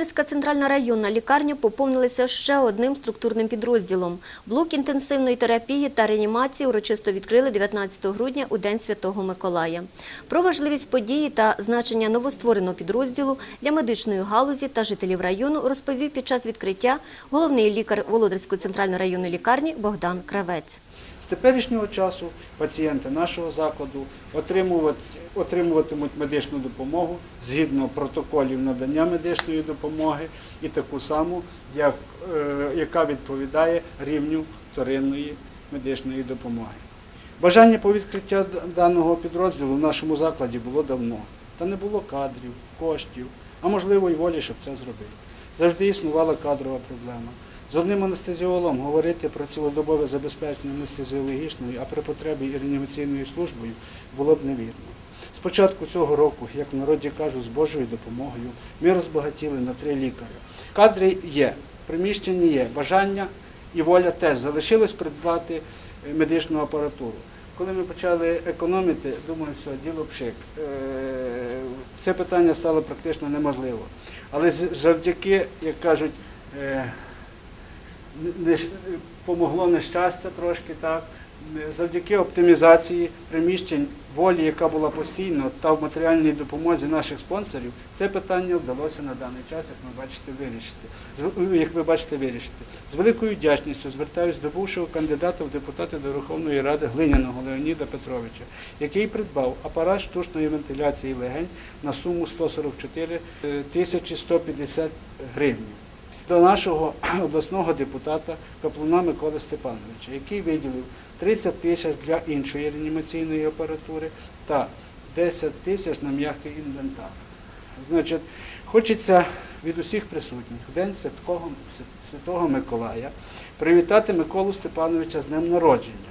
Володарська центральна районна лікарня поповнилася ще одним структурним підрозділом. Блок інтенсивної терапії та реанімації урочисто відкрили 19 грудня у День Святого Миколая. Про важливість події та значення новоствореного підрозділу для медичної галузі та жителів району розповів під час відкриття головний лікар Володарської центральної районної лікарні Богдан Кравець. Теперішнього часу пацієнти нашого закладу отримуватимуть медичну допомогу згідно протоколів надання медичної допомоги і таку саму, е, яка відповідає рівню вторинної медичної допомоги. Бажання по відкриття даного підрозділу в нашому закладі було давно. Та не було кадрів, коштів, а можливо й волі, щоб це зробити. Завжди існувала кадрова проблема. З одним анестезіологом говорити про цілодобове забезпечення анестезіологічною, а при потребі і реанімаційною службою було б невірно. З початку цього року, як в народі кажуть, з Божою допомогою, ми розбагатіли на три лікаря. Кадри є, приміщення є, бажання і воля теж залишилось придбати е, медичну апаратуру. Коли ми почали економити, думаю, все, діло пшик. Е, Це питання стало практично неможливо. Але завдяки, як кажуть, е, помогло нещастя трошки, так. Завдяки оптимізації приміщень волі, яка була постійно, та в матеріальній допомозі наших спонсорів, це питання вдалося на даний час, як ми бачите, вирішити. Як ви бачите, вирішити. З великою вдячністю звертаюся до бувшого кандидата в депутати до Верховної Ради Глиняного Леоніда Петровича, який придбав апарат штучної вентиляції легень на суму 144 тисячі 150 гривень до нашого обласного депутата Каплуна Миколи Степановича, який виділив 30 тисяч для іншої реанімаційної апаратури та 10 тисяч на м'який інвентар. Значить, хочеться від усіх присутніх в День Святого, Святого Миколая привітати Миколу Степановича з днем народження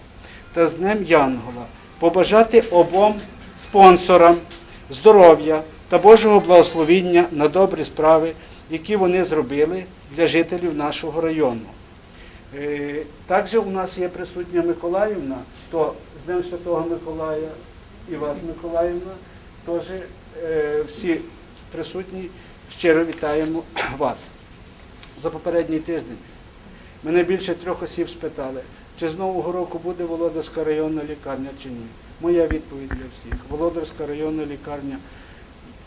та з Днем Янгола, побажати обом спонсорам здоров'я та Божого благословіння на добрі справи, які вони зробили для жителів нашого району. Е, Також у нас є присутня Миколаївна, то з Днем Святого Миколая і вас, Миколаївна, теж е, всі присутні щиро вітаємо вас. За попередній тиждень мене більше трьох осіб спитали, чи з Нового року буде Володарська районна лікарня чи ні. Моя відповідь для всіх. Володарська районна лікарня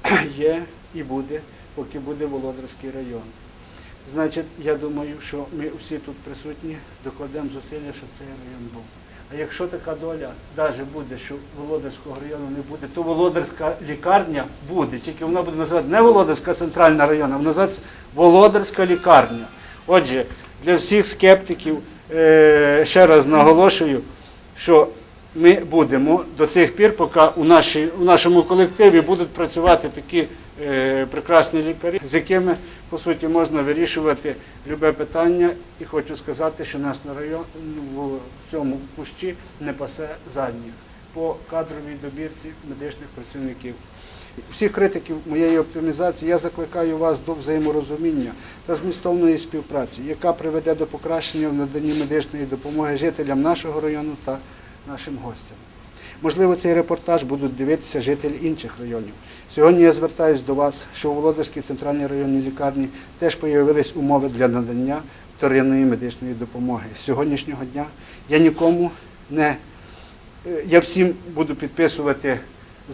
є і буде, поки буде Володарський район. Значить, я думаю, що ми всі тут присутні докладемо зусилля, щоб цей район був. А якщо така доля навіть буде, що Володарського району не буде, то Володарська лікарня буде, тільки вона буде називати не Володарська центральна районна, а вона називається Володарська лікарня. Отже, для всіх скептиків е, ще раз наголошую, що ми будемо до цих пір, поки у, нашій, у нашому колективі будуть працювати такі е, прекрасні лікарі, з якими по суті можна вирішувати любе питання. І хочу сказати, що нас на район в цьому кущі не пасе задніх по кадровій добірці медичних працівників. Всіх критиків моєї оптимізації я закликаю вас до взаєморозуміння та змістовної співпраці, яка приведе до покращення в наданні медичної допомоги жителям нашого району та нашим гостям. Можливо, цей репортаж будуть дивитися жителі інших районів. Сьогодні я звертаюся до вас, що у Володарській центральній районній лікарні теж появились умови для надання вторинної медичної допомоги. З сьогоднішнього дня я нікому не Е, я всім буду підписувати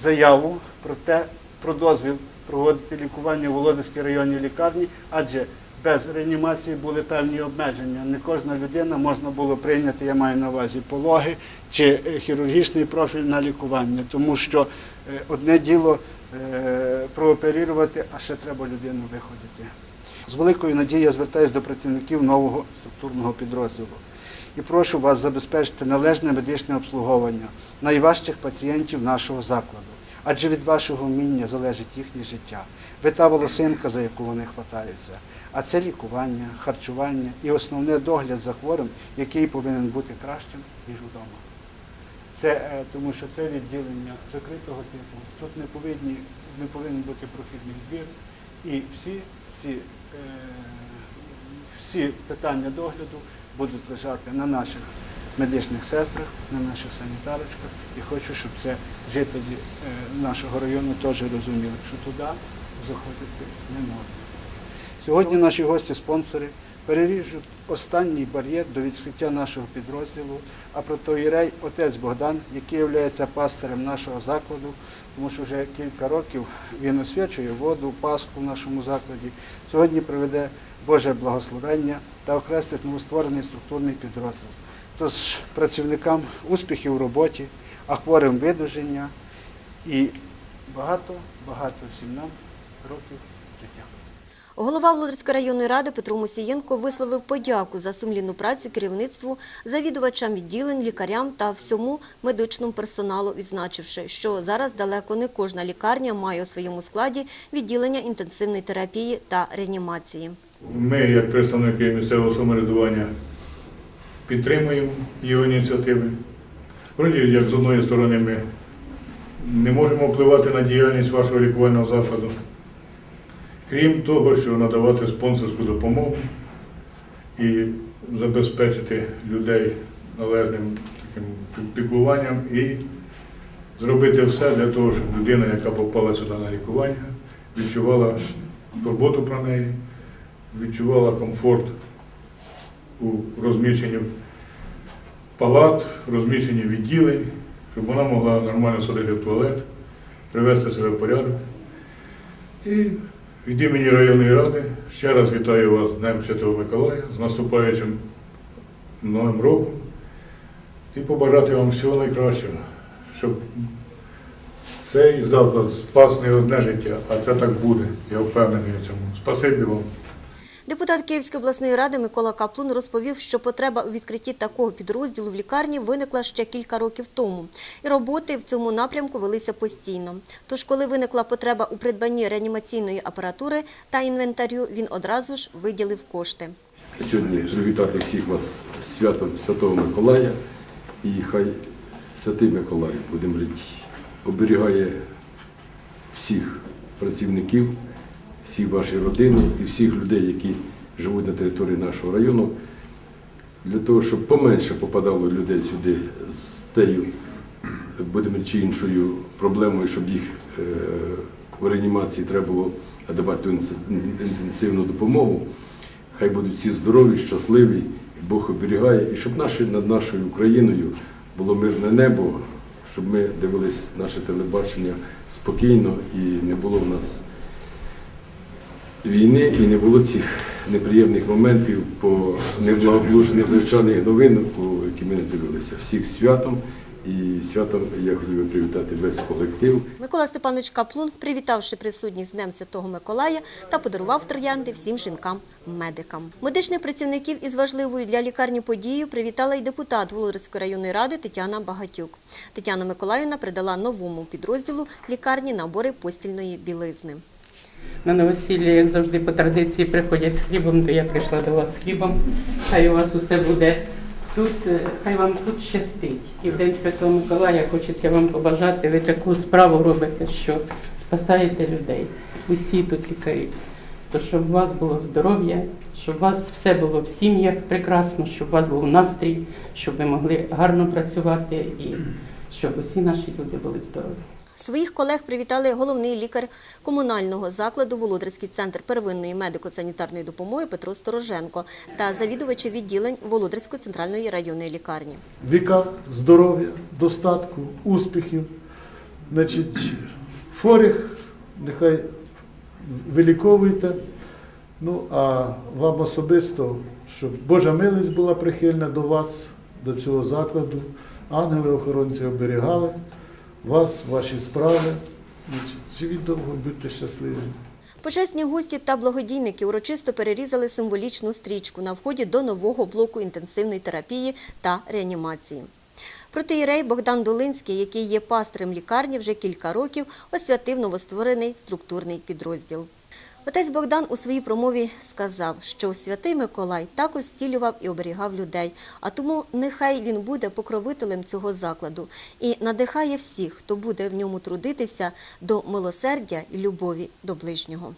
заяву про те, про дозвіл проводити лікування в Володарській районній лікарні, адже без реанімації були певні обмеження. Не кожна людина можна було прийняти, я маю на увазі пологи чи е, хірургічний профіль на лікування, тому що е, одне діло прооперувати, а ще треба людину виходити. З великою надією я звертаюся до працівників нового структурного підрозділу і прошу вас забезпечити належне медичне обслуговування найважчих пацієнтів нашого закладу, адже від вашого вміння залежить їхнє життя. Ви та волосинка, за яку вони хватаються. А це лікування, харчування і основне догляд за хворим, який повинен бути кращим, ніж вдома. Це е, тому, що це відділення закритого типу. Тут не повинні, не повинен бути прохідний двір. І всі ці, е, всі питання догляду будуть лежати на наших медичних сестрах, на наших санітарочках. І хочу, щоб це жителі е, нашого району теж розуміли, що туди заходити не можна. Сьогодні наші гості-спонсори переріжуть останній бар'єр до відкриття нашого підрозділу, а протоїрей отець Богдан, який є пастирем нашого закладу, тому що вже кілька років він освячує воду, паску в нашому закладі. Сьогодні приведе Боже благословення та окреслить новостворений структурний підрозділ. Тож працівникам успіхів у роботі, а хворим видуження і багато, багато всім нам років життя. Голова Володарської районної ради Петро Мусієнко висловив подяку за сумлінну працю керівництву, завідувачам відділень, лікарям та всьому медичному персоналу, відзначивши, що зараз далеко не кожна лікарня має у своєму складі відділення інтенсивної терапії та реанімації. Ми, як представники місцевого самоврядування, підтримуємо його ініціативи. Вроді, як з одної сторони, ми не можемо впливати на діяльність вашого лікувального закладу, крім того, що надавати спонсорську допомогу і забезпечити людей належним таким піклуванням і зробити все для того, щоб людина, яка попала сюди на лікування, відчувала турботу про неї, відчувала комфорт у розміщенні палат, розміщенні відділень, щоб вона могла нормально сходити в туалет, привести себе в порядок. І від імені районної ради ще раз вітаю вас з Днем Святого Миколая, з наступаючим Новим роком і побажати вам всього найкращого, щоб цей заклад спас не одне життя, а це так буде. Я впевнений в цьому. Спасибі вам. Депутат Київської обласної ради Микола Каплун розповів, що потреба у відкритті такого підрозділу в лікарні виникла ще кілька років тому, і роботи в цьому напрямку велися постійно. Тож, коли виникла потреба у придбанні реанімаційної апаратури та інвентарю, він одразу ж виділив кошти. Сьогодні привітати всіх вас святом Святого Миколая. І хай Святий Миколай, будемо говорити, оберігає всіх працівників, всі ваші родини і всіх людей, які живуть на території нашого району, для того, щоб поменше попадало людей сюди з тею, будемо чи іншою проблемою, щоб їх е, в реанімації треба було давати інтенсивну допомогу. Хай будуть всі здорові, щасливі, Бог оберігає, і щоб наші, над нашою Україною було мирне небо, щоб ми дивились наше телебачення спокійно і не було в нас війни, і не було цих неприємних моментів по неблагополучних звичайних новин, які ми не дивилися. Всіх святом. І святом я хотів би привітати весь колектив. Микола Степанович Каплун, привітавши присутніх з Днем Святого Миколая та подарував троянди всім жінкам-медикам. Медичних працівників із важливою для лікарні подією привітала й депутат Володарської районної ради Тетяна Багатюк. Тетяна Миколаївна передала новому підрозділу лікарні набори постільної білизни. На новосілля, як завжди, по традиції приходять з хлібом, то я прийшла до вас з хлібом. Хай у вас усе буде тут, е, хай вам тут щастить. І в День Святого Миколая хочеться вам побажати. Ви таку справу робите, що спасаєте людей. Усі тут лікарі. То щоб у вас було здоров'я, щоб у вас все було в сім'ях прекрасно, щоб у вас був настрій, щоб ви могли гарно працювати і щоб усі наші люди були здорові. Своїх колег привітали головний лікар комунального закладу Володарський центр первинної медико-санітарної допомоги Петро Стороженко та завідувачі відділень Володарської центральної районної лікарні. віка, здоров'я, достатку, успіхів. Значить, хворих нехай виліковуйте. Ну, а вам особисто, щоб Божа милість була прихильна до вас, до цього закладу. Ангели-охоронці оберігали вас, ваші справи. Живіть довго, будьте щасливі. Почесні гості та благодійники урочисто перерізали символічну стрічку на вході до нового блоку інтенсивної терапії та реанімації. Протиєрей Богдан Долинський, який є пастрем лікарні вже кілька років, освятив новостворений структурний підрозділ. Отець Богдан у своїй промові сказав, що святий Миколай також зцілював і оберігав людей, а тому нехай він буде покровителем цього закладу і надихає всіх, хто буде в ньому трудитися до милосердя і любові до ближнього.